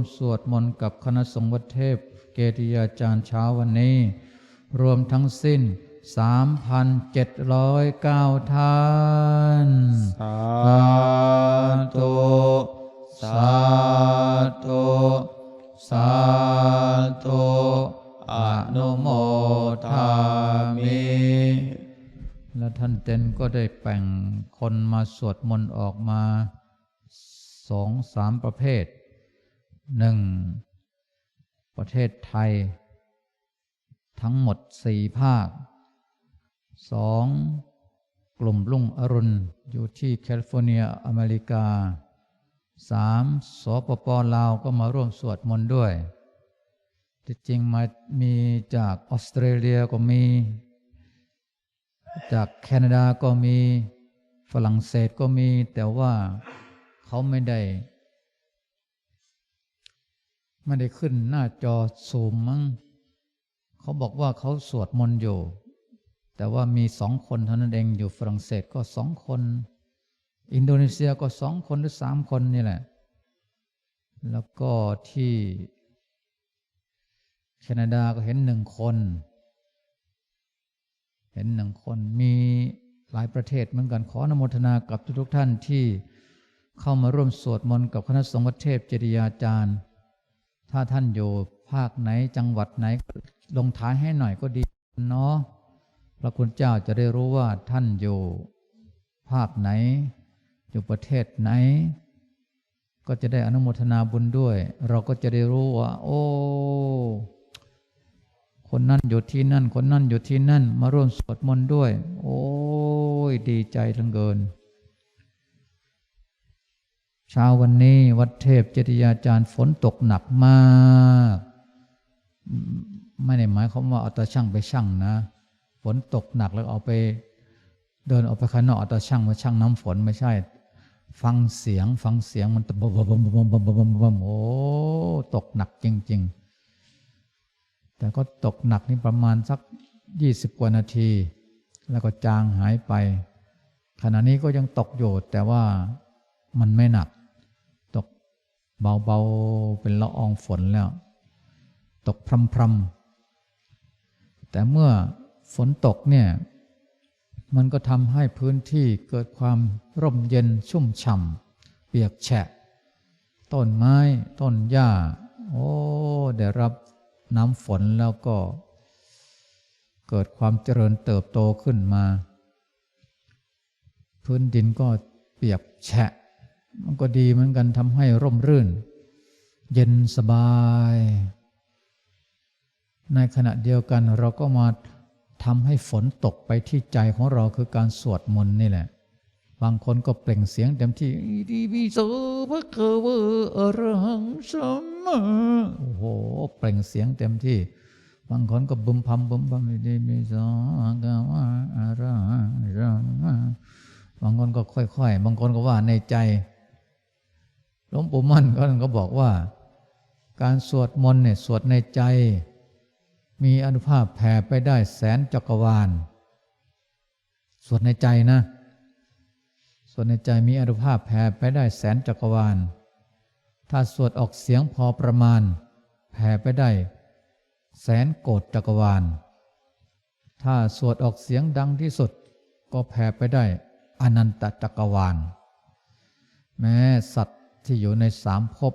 วมสวดมนต์กับคณะสงฆ์วัดเทพ เกติยาจารย์เช้าวันนี้ รวมทั้งสิ้น 3,709 ท่าน สาธุสาธุสาธุอนุโมทามิและท่านเต็นก็ได้แบ่งคนมาสวดมนต์ออกมาสองสามประเภท หนึ่งประเทศไทย ทั้งหมดสี่ภาคสองกลุ่มลุ่งอรุณอยู่ที่แคลิฟอร์เนียอเมริกาสามสปปลาวก็มาร่วมสวดมนต์ด้วยที่จริงมามีจากออสเตรเลียก็มี จากแคนาดาก็มีฝรั่งเศสก็มี แต่ว่าเขาไม่ได้ ไม่ได้ขึ้นหน้าจอซูมมั้งเขาบอกว่าเขาสวดมนต์อยู่ แต่ว่ามีสองคนเท่านั้นเองอยู่ฝรั่งเศสก็สองคน อินโดนีเซียก็สองคนหรือสามคนนี่แหละ แล้วก็ที่แคนาดาก็เห็นหนึ่งคน เห็นหนึ่งคนมีหลายประเทศเหมือนกันขออนโมทนากับทุกท่านที่เข้ามาร่วมสวดมนต์กับคณะสงฆ์เทพเจริยาจารย์ ถ้าท่านอยู่ภาคไหนจังหวัดไหน ลงท้ายให้หน่อยก็ดีเนาะพระคุณเจ้าจะได้รู้ว่าท่านอยู่ ภาคไหน อยู่ประเทศไหน ก็จะได้อนุโมทนาบุญด้วย เราก็จะได้รู้ว่า โอ้คนนั่นอยู่ที่นั่น คนนั่นอยู่ที่นั่น มาร่วมสวดมนต์ด้วย โอ้ยดีใจทั้งเกิน เช้าวันนี้วัดเทพเจติยาจารย์ฝนตกหนักมาก ไม่ได้หมายความว่าเอาตาช่างไปช่างนะ ฝนตกหนักแล้วเอาไปเดินออกไปข้างนอกเอาตาช่างมาช่างน้ำฝนไม่ใช่ ฟังเสียงฟังเสียงมันตะบมบมบมบมบมบบมโอ้ตกหนักจริง ๆ แต่ก็ตกหนักนี่ประมาณสักยี่สิบกว่านาที แล้วก็จางหายไป ขณะนี้ก็ยังตกอยู่แต่ว่ามันไม่หนัก เบาๆเป็นละอองฝนแล้ว ตกพรำๆแต่เมื่อฝนตกเนี่ยมันก็ทำให้พื้นที่เกิดความร่มเย็นชุ่มฉ่ำเปียกแฉะ ต้นไม้ต้นหญ้า โอ้ได้รับน้ำฝนแล้วก็ เกิดความเจริญเติบโตขึ้นมา พื้นดินก็เปียกแฉะ มันก็ดีเหมือนกันทำให้ร่มรื่น เย็นสบาย ในขณะเดียวกันเราก็มาทำให้ฝนตกไปที่ใจของเราคือการสวดมนต์นี่แหละ บางคนก็เปล่งเสียงเต็มที่อิติโสภะคะวอรังสมมาโอ้โห เปล่งเสียงเต็มที่ บางคนก็บึมพำบึมพำอิติปิโสภะคะวอระหังสมมาบางคนก็ค่อยๆ บางคนก็ว่าในใจ หลวงปู่มั่นก็ก็บอกว่า การสวดมนต์เนี่ยสวดในใจ มีอนุภาพแผ่ไปได้แสนจักรวาล สวดในใจนะ สวดในใจมีอนุภาพแผ่ไปได้แสนจักรวาล ถ้าสวดออกเสียงพอประมาณ แผ่ไปได้ แสนโกฏจักรวาล ถ้าสวดออกเสียงดังที่สุด ก็แผ่ไปได้อนันตจักรวาล แม้สัตว ที่อยู่ในสามภพ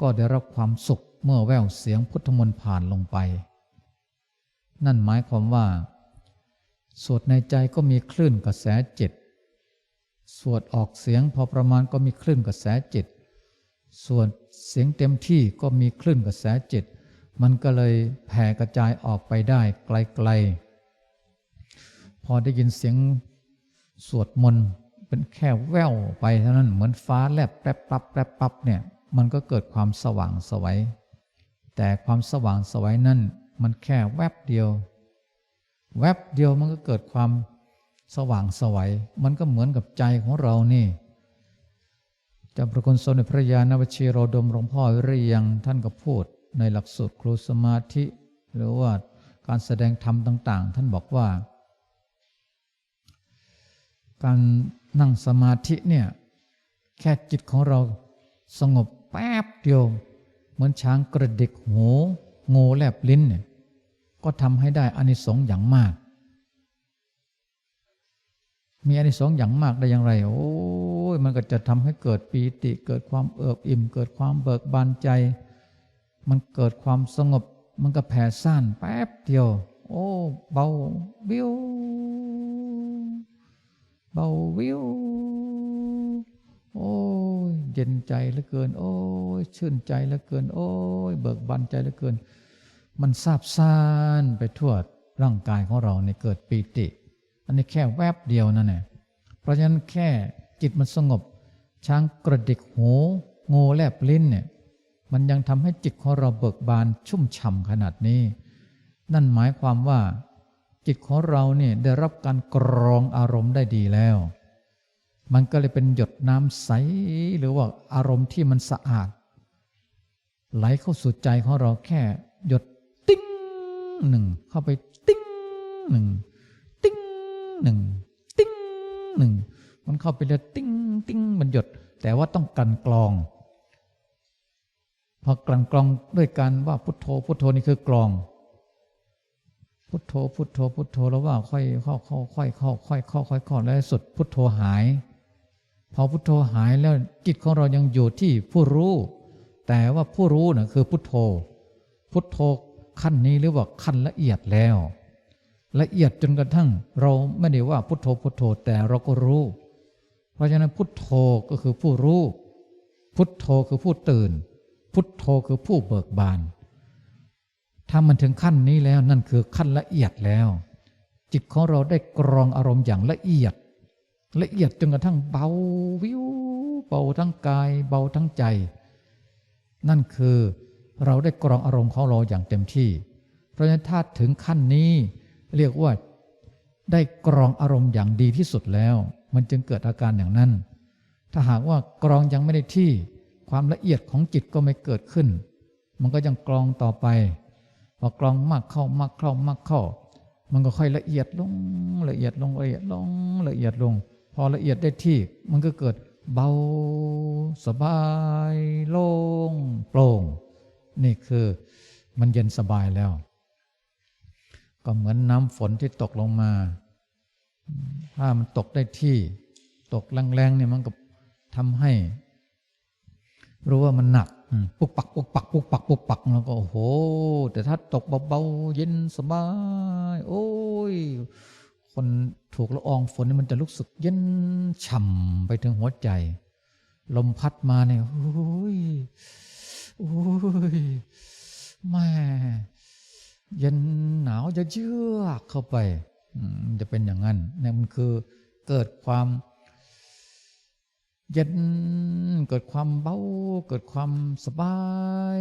ก็ได้รับความสุขเมื่อแววเสียงพุทธมนต์ผ่านลงไป นั่นหมายความว่า สวดในใจก็มีคลื่นกระแสจิต สวดออกเสียงพอประมาณก็มีคลื่นกระแสจิตส่วนเสียงเต็มที่ก็มีคลื่นกระแสจิต มันก็เลยแผ่กระจายออกไปได้ไกลๆ พอได้ยินเสียงสวดมนต์ เป็นแค่แววไปเท่านั้นเหมือนฟ้าแลบแป๊บปั๊บแป๊บปั๊บเนี่ยมันก็เกิดความสว่างสวัยแต่ความสว่างสวัยนั่นมันแค่แวบเดียว แวบเดียวมันก็เกิดความสว่างสวัยมันก็เหมือนกับใจของเรานี่จำประคุณสมเด็จพระยาณวชิโรดมหลวงพ่อวิริยังท่านก็พูดในหลักสูตรครูสมาธิ หรือว่าการแสดงธรรมต่าง ๆ ท่านบอกว่า การ นั่งสมาธิเนี่ยแค่จิตของเราสงบแป๊บเดียว เหมือนช้างกระดิกหูงูแลบลิ้นเนี่ยก็ทำให้ได้อานิสงส์อย่างมาก มีอานิสงส์อย่างมากได้อย่างไร โอ้ยมันก็จะทำให้เกิดปีติ เกิดความเอิบอิ่ม เกิดความเบิกบานใจ มันเกิดความสงบ มันก็แผ่ซ่านแป๊บเดียว โอ้ เบาวิว เบาวิว โอ้ยเย็นใจเหลือเกิน โอ้ยชื่นใจเหลือเกิน โอ้ยเบิกบานใจเหลือเกิน มันซาบซ่านไปทั่วร่างกายของเราในเกิดปีติ อันนี้แค่แวบเดียวนั่นแหละเพราะฉะนั้นแค่จิตมันสงบ ช้างกระดิกหูงูแลบลิ้นเนี่ยมันยังทำให้จิตของเราเบิกบานชุ่มฉ่ำขนาดนี้ นั่นหมายความว่า จิตของเราเนี่ยได้รับการกรองอารมณ์ได้ดีแล้ว มันก็เลยเป็นหยดน้ำใสหรือว่าอารมณ์ที่มันสะอาด ไหลเข้าสู่ใจของเราแค่หยดติ้งหนึ่งเข้าไปติ้งหนึ่งติ้งหนึ่งติ้งหนึ่งมันเข้าไปเลยติ้งติ้งมันหยด แต่ว่าต้องกันกรอง พอกลั่นกรองด้วยการว่าพุทโธพุทโธนี่คือกรอง พุทโธ พุทโธ พุทโธแล้วว่าค่อยเข้าเข้าค่อยเข้าค่อยเข้าค่อยข้าแล้วสุดพุทโธหาย พอพุทโธหายแล้วจิตของเรายังอยู่ที่ผู้รู้ แต่ว่าผู้รู้น่ะคือพุทโธ พุทโธขั้นนี้หรือว่าขั้นละเอียดแล้ว ละเอียดจนกระทั่ง เราไม่ได้ว่าพุทโธพุทโธแต่เราก็รู้ เพราะฉะนั้นพุทโธก็คือผู้รู้ พุทโธคือผู้ตื่น พุทโธคือผู้เบิกบาน ถ้ามันถึงขั้นนี้แล้วนั่นคือขั้นละเอียดแล้ว จิตของเราได้กรองอารมณ์อย่างละเอียด ละเอียดจนกระทั่งเบาวิวเบาทั้งกาย เบาทั้งใจ นั่นคือเราได้กรองอารมณ์ของเราอย่างเต็มที่ เพราะฉะนั้นถ้าถึงขั้นนี้เรียกว่าได้กรองอารมณ์อย่างดีที่สุดแล้ว มันจึงเกิดอาการอย่างนั้น ถ้าหากว่ากรองยังไม่ได้ที่ ความละเอียดของจิตก็ไม่เกิดขึ้น มันก็ยังกรองต่อไป พอกรองมากเข้ามากเข้ามากเข้า มันก็ค่อยละเอียดลงละเอียดลงละเอียดลงละเอียดลง พอละเอียดได้ที่ มันก็เกิดเบาสบายโล่งโปร่ง นี่คือมันเย็นสบายแล้ว ก็เหมือนน้ำฝนที่ตกลงมา ถ้ามันตกได้ที่ ตกแรงๆเนี่ยมันก็ทำให้ รู้ว่ามันหนักอืมปุกปักปุกปักปุกปักปุกปักแล้วก็โอ้โห แต่ถ้าตกเบาๆเย็นสบาย โอ้ย คนถูกละอองฝนนี่มันจะรู้สึกเย็นฉ่ำไปถึงหัวใจ ลมพัดมาเนี่ยโอ้ยโอ้ยแม่เย็นหนาวจะเยือกเข้าไปอืมมันจะเป็นอย่างนั้นเนี่ยมันคือเกิดความ เย็นเกิดความเบา เกิดความสบาย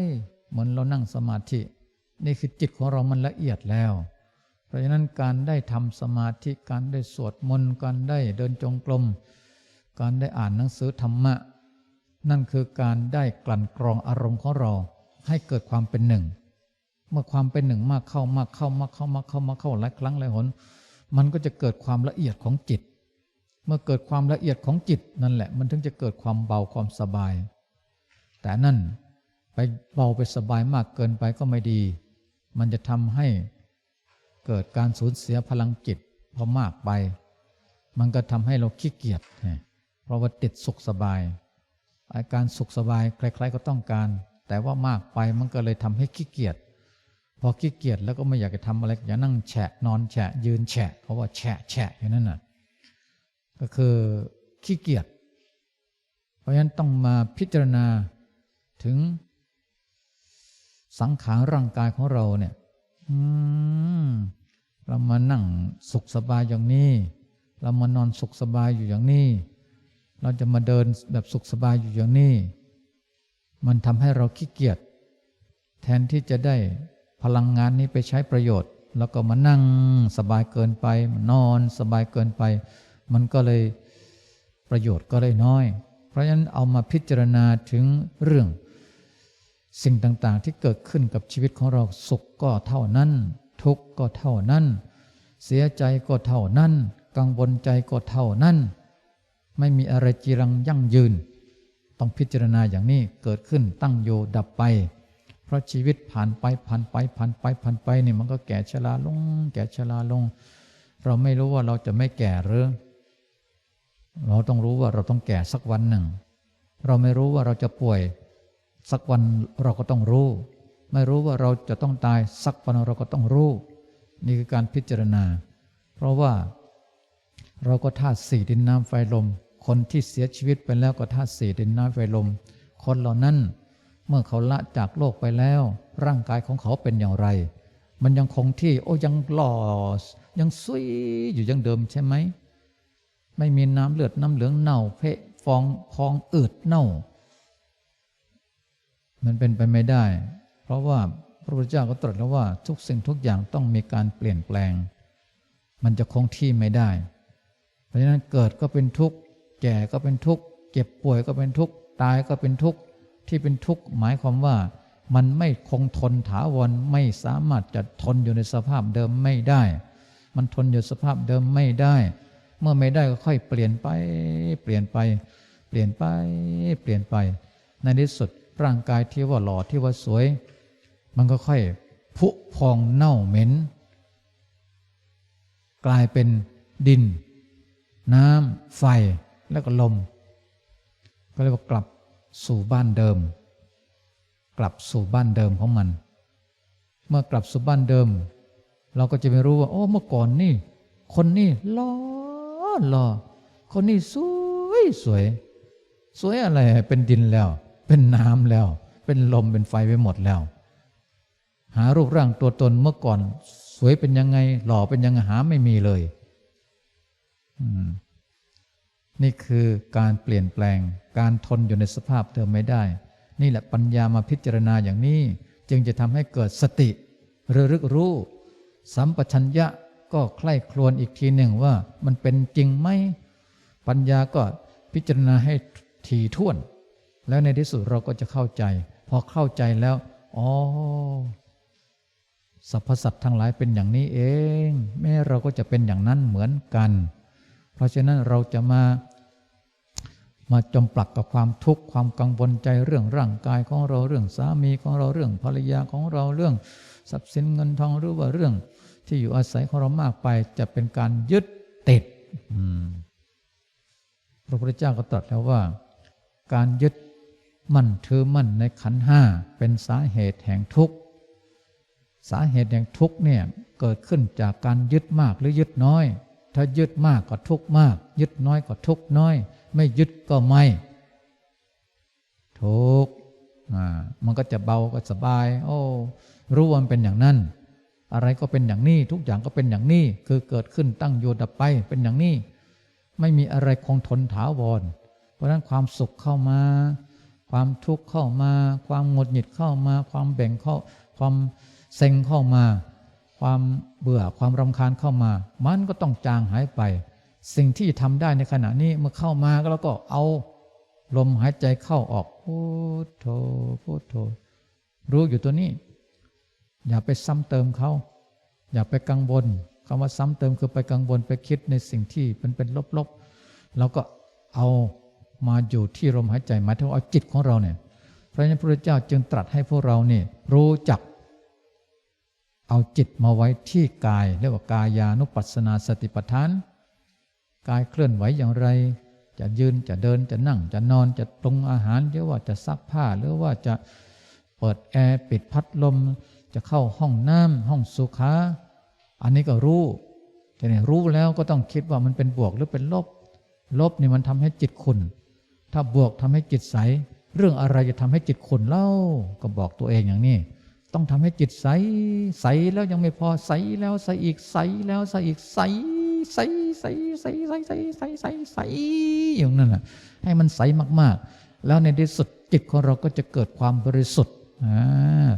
เหมือนเรานั่งสมาธิ นี่คือจิตของเรามันละเอียดแล้ว เพราะฉะนั้นการได้ทำสมาธิการได้สวดมนต์การได้เดินจงกรมการได้อ่านหนังสือธรรมะ นั่นคือการได้กลั่นกรองอารมณ์ของเรา ให้เกิดความเป็นหนึ่ง เมื่อความเป็นหนึ่งมากเข้ามากเข้ามากเข้ามากเข้ามากเข้าหลายครั้งหลายหนมันก็จะเกิดความละเอียดของจิต เมื่อเกิดความละเอียดของจิตนั่นแหละ มันถึงจะเกิดความเบาความสบาย แต่นั่นไปเบาไปสบายมากเกินไปก็ไม่ดี มันจะทำให้เกิดการสูญเสียพลังจิตพอมากไป มันก็ทำให้เราขี้เกียจเพราะว่าติดสุขสบายอาการสุขสบายใครๆก็ต้องการ แต่ว่ามากไปมันก็เลยทำให้ขี้เกียจพอขี้เกียจแล้วก็ไม่อยากจะทำอะไรอย่านั่งแฉะนอนแฉะยืนแฉะเพราะว่าแฉะแฉะอย่างนั้นน่ะ ก็คือขี้เกียจ เพราะฉะนั้นต้องมาพิจารณาถึงสังขารร่างกายของเราเนี่ยเรามานั่งสุขสบายอย่างนี้ เรามานอนสุขสบายอยู่อย่างนี้ เราจะมาเดินแบบสุขสบายอยู่อย่างนี้ มันทำให้เราขี้เกียจ แทนที่จะได้พลังงานนี้ไปใช้ประโยชน์ แล้วก็มานั่งสบายเกินไปมานอนสบายเกินไป มันก็เลยประโยชน์ก็เลยน้อย เพราะฉะนั้นเอามาพิจารณาถึงเรื่อง สิ่งต่างๆ ที่เกิดขึ้นกับชีวิตของเราสุขก็เท่านั้น ทุกข์ก็เท่านั้น เสียใจก็เท่านั้น กังวลใจก็เท่านั้น ไม่มีอะไรจีรังยั่งยืน ต้องพิจารณาอย่างนี้เกิดขึ้นตั้งอยู่ดับไปเพราะชีวิตผ่านไปผ่านไปผ่านไปผ่านไปเนี่ยมันก็แก่ชราลง แก่ชราลง เราไม่รู้ว่าเราจะไม่แก่หรือ เราต้องรู้ว่าเราต้องแก่สักวันหนึ่ง เราไม่รู้ว่าเราจะป่วย สักวันเราก็ต้องรู้ ไม่รู้ว่าเราจะต้องตายสักวันเราก็ต้องรู้ นี่คือการพิจารณา เพราะว่าเราก็ธาตุสี่ดินน้ำไฟลม คนที่เสียชีวิตไปแล้วก็ธาตุสี่ดินน้ำไฟลม คนเหล่านั้น เมื่อเขาละจากโลกไปแล้ว ร่างกายของเขาเป็นอย่างไร มันยังคงที่ โอ้ยังหล่อยังสวยอยู่ยังเดิมใช่ไหม ไม่มีน้ำเลือดน้ำเหลืองเน่าเพะฟองพองอืดเน่า มันเป็นไปไม่ได้ เพราะว่าพระพุทธเจ้าก็ตรัสแล้วว่าทุกสิ่งทุกอย่างต้องมีการเปลี่ยนแปลง มันจะคงที่ไม่ได้ เพราะฉะนั้นเกิดก็เป็นทุกข์แก่ก็เป็นทุกข์เจ็บป่วยก็เป็นทุกข์ตายก็เป็นทุกข์ที่เป็นทุกข์หมายความว่ามันไม่คงทนถาวรไม่สามารถจะทนอยู่ในสภาพเดิมไม่ได้ มันทนอยู่สภาพเดิมไม่ได้ เมื่อไม่ได้ก็ค่อยเปลี่ยนไป เปลี่ยนไป เปลี่ยนไป เปลี่ยนไป ในที่สุดร่างกายที่ว่าหล่อที่ว่าสวย มันก็ค่อยผุพองเน่าเหม็น กลายเป็นดิน น้ำ ไฟ แล้วก็ลม ก็เรียกว่ากลับสู่บ้านเดิม กลับสู่บ้านเดิมของมัน เมื่อกลับสู่บ้านเดิม เราก็จะไม่รู้ว่า โอ้ เมื่อก่อนนี่ คนนี่หล่อ หล่อคนนี่สวยสวย สวยอะไรเป็นดินแล้ว เป็นน้ำแล้ว เป็นลมเป็นไฟไปหมดแล้ว หารูปร่างตัวตนเมื่อก่อน สวยเป็นยังไง หล่อเป็นยังไงหาไม่มีเลยนี่คือการเปลี่ยนแปลง การทนอยู่ในสภาพเดิมไม่ได้ นี่แหละปัญญามาพิจารณาอย่างนี้ จึงจะทำให้เกิดสติระลึกรู้ สัมปชัญญะ ก็ใคร่ครวญอีกทีหนึ่งว่ามันเป็นจริงไหมปัญญาก็พิจารณาให้ถี่ถ้วน แล้วในที่สุดเราก็จะเข้าใจ พอเข้าใจแล้วอ๋อสรรพสัตว์ทั้งหลายเป็นอย่างนี้เอง แม้เราก็จะเป็นอย่างนั้นเหมือนกัน เพราะฉะนั้นเราจะมา มาจมปลักกับความทุกข์ความกังวลใจเรื่องร่างกายของเราเรื่องสามีของเราเรื่องภรรยาของเราเรื่องทรัพย์สินเงินทองหรือว่าเรื่อง ที่อยู่อาศัยของเรามากไปจะเป็นการยึดติดอืมพระพุทธเจ้าก็ตรัสแล้วว่า การยึดมั่นถือมั่นในขันธ์ห้าเป็นสาเหตุแห่งทุกข์ สาเหตุแห่งทุกข์เนี่ยเกิดขึ้นจากการยึดมากหรือยึดน้อย ถ้ายึดมากก็ทุกข์มาก ยึดน้อยก็ทุกข์น้อย ไม่ยึดก็ไม่ทุกข์อ่ามันก็จะเบาก็สบาย โอ้ รู้ว่ามันเป็นอย่างนั้น อะไรก็เป็นอย่างนี้ ทุกอย่างก็เป็นอย่างนี้ คือเกิดขึ้นตั้งอยู่ดับไปเป็นอย่างนี้ ไม่มีอะไรคงทนถาวร เพราะฉะนั้นความสุขเข้ามา ความทุกข์เข้ามา ความหงุดหงิดเข้ามา ความแบ่งเข้า ความเซ็งเข้ามา ความเบื่อความรำคาญเข้ามา มันก็ต้องจางหายไป สิ่งที่ทำได้ในขณะนี้เมื่อเข้ามาก็แล้วก็เอาลมหายใจเข้าออกพุทโธพุทโธรู้อยู่ตัวนี้ อย่าไปซ้ำเติมเขา อย่าไปกังวลคำว่าซ้ำเติมคือไปกังวลไปคิดในสิ่งที่เป็นเป็นลบๆเราก็เอามาอยู่ที่ลมหายใจหมายถึงเอาจิตของเราเนี่ยเพราะฉะนั้นพระพุทธเจ้าจึงตรัสให้พวกเราเนี่ยรู้จัก เอาจิตมาไว้ที่กายเรียกว่ากายานุปัสสนาสติปัฏฐาน กายเคลื่อนไหวอย่างไร จะยืนจะเดินจะนั่งจะนอนจะปรุงอาหารหรือว่าจะซักผ้าหรือว่าจะเปิดแอร์ปิดพัดลม จะเข้าห้องน้ำห้องสุขาอันนี้ก็รู้แต่เนี่ยรู้แล้วก็ต้องคิดว่ามันเป็นบวกหรือเป็นลบ ลบนี่มันทำให้จิตขุนถ้าบวกทำให้จิตใส เรื่องอะไรจะทำให้จิตขุนเล่าก็บอกตัวเองอย่างนี้ ต้องทำให้จิตใส ใสแล้วยังไม่พอใสแล้วใสอีกใสแล้วใสอีกใสใสใสใสใสใสใสใสใสอย่างนั้นแหละให้มันใสมากๆ แล้วในที่สุดจิตของเราก็จะเกิดความบริสุทธิ์อ่า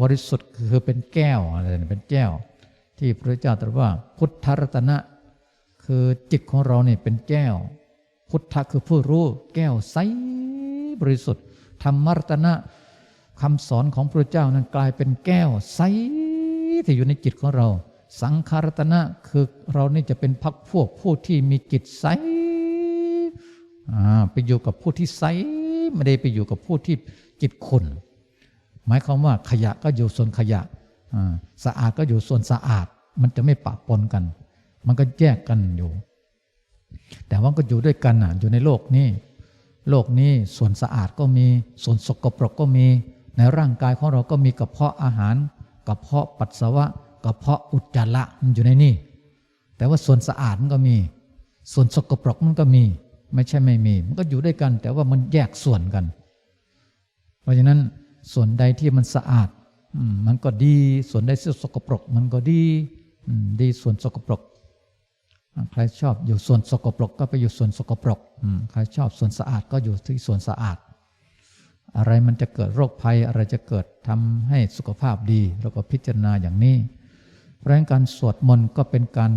บริสุทธิ์คือเป็นแก้วอะไรเป็นแก้ว ที่พระเจ้าตรัสว่าพุทธรัตนะ คือจิตของเราเนี่ยเป็นแก้ว พุทธะคือผู้รู้แก้วใสบริสุทธิ์ธรรมรัตนะคำสอนของพระเจ้านั้นกลายเป็นแก้วใสที่อยู่ในจิตของเรา สังขารตนะคือเรานี่จะเป็นพักพวกผู้ที่มีจิตใสไปอยู่กับผู้ที่ใสไม่ได้ไปอยู่กับผู้ที่จิตขุ่น หมายความว่าขยะก็อยู่ส่วนขยะสะอาดก็อยู่ส่วนสะอาด มันจะไม่ปะปนกัน มันก็แยกกันอยู่ แต่ว่าก็อยู่ด้วยกันอะอยู่ในโลกนี้ โลกนี้ส่วนสะอาดก็มี ส่วนสกปรกก็มี ในร่างกายของเราก็มีกระเพาะอาหาร กระเพาะปัสสาวะ กระเพาะอุจจาระมันอยู่ในนี่ แต่ว่าส่วนสะอาดมันก็มี ส่วนสกปรกมันก็มี ไม่ใช่ไม่มี มันก็อยู่ด้วยกัน แต่ว่ามันแยกส่วนกัน เพราะฉะนั้น ส่วนใดที่มันสะอาดมันก็ดี ส่วนใดที่สกปรก มันก็ดีดีส่วนสกปรก ใครชอบอยู่ส่วนสกปรก ก็ไปอยู่ส่วนสกปรกใครชอบส่วนสะอาดก็อยู่ที่ส่วนสะอาด อะไรมันจะเกิดโรคภัยอะไรจะเกิดทำให้สุขภาพดีเราก็พิจารณาอย่างนี้ เพราะงั้นการสวดมนต์ก็เป็นการ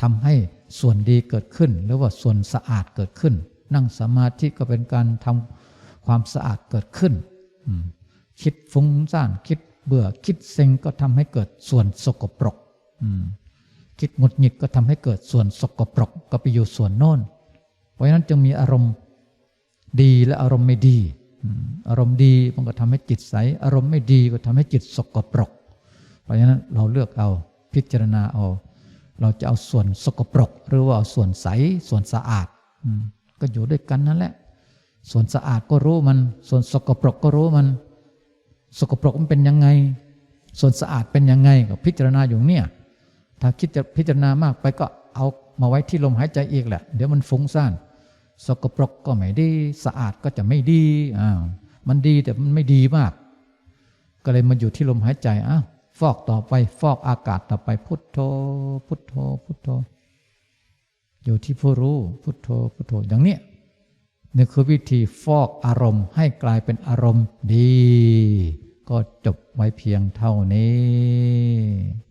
ทำให้ส่วนดีเกิดขึ้น หรือว่าส่วนสะอาดเกิดขึ้น นั่งสมาธิก็เป็นการทำความสะอาดเกิดขึ้นอืม คิดฟุ้งซ่านคิดเบื่อคิดเซ็งก็ทำให้เกิดส่วนสกปรกคิดหงุดหงิดก็ทำให้เกิดส่วนสกปรก ก็ไปอยู่ส่วนโน้น เพราะฉะนั้นจึงมีอารมณ์ดีและอารมณ์ไม่ดี อารมณ์ดีมันก็ทำให้จิตใส อารมณ์ไม่ดีก็ทำให้จิตสกปรก เพราะฉะนั้นเราเลือกเอาพิจารณาเอา เราจะเอาส่วนสกปรก หรือว่าเอาส่วนใสส่วนสะอาดก็อยู่ด้วยกันนั่นแหละ ส่วนสะอาดก็รู้มัน ส่วนสกปรกก็รู้มัน สกปรกมันเป็นยังไง ส่วนสะอาดเป็นยังไงก็พิจารณาอยู่เนี่ย ถ้าคิดจะพิจารณามากไปก็เอามาไว้ที่ลมหายใจอีกแหละ เดี๋ยวมันฟุ้งซ่าน สกปรกก็ไม่ดี สะอาดก็จะไม่ดีอ้าวมันดีแต่มันไม่ดีมาก ก็เลยมาอยู่ที่ลมหายใจอ้าวฟอกต่อไปฟอกอากาศต่อไปพุทโธ พุทโธ พุทโธ อยู่ที่ผู้รู้ พุทโธ พุทโธอย่างเนี้ย นี่คือวิธีฟอกอารมณ์ให้กลายเป็นอารมณ์ดี ก็จบไว้เพียงเท่านี้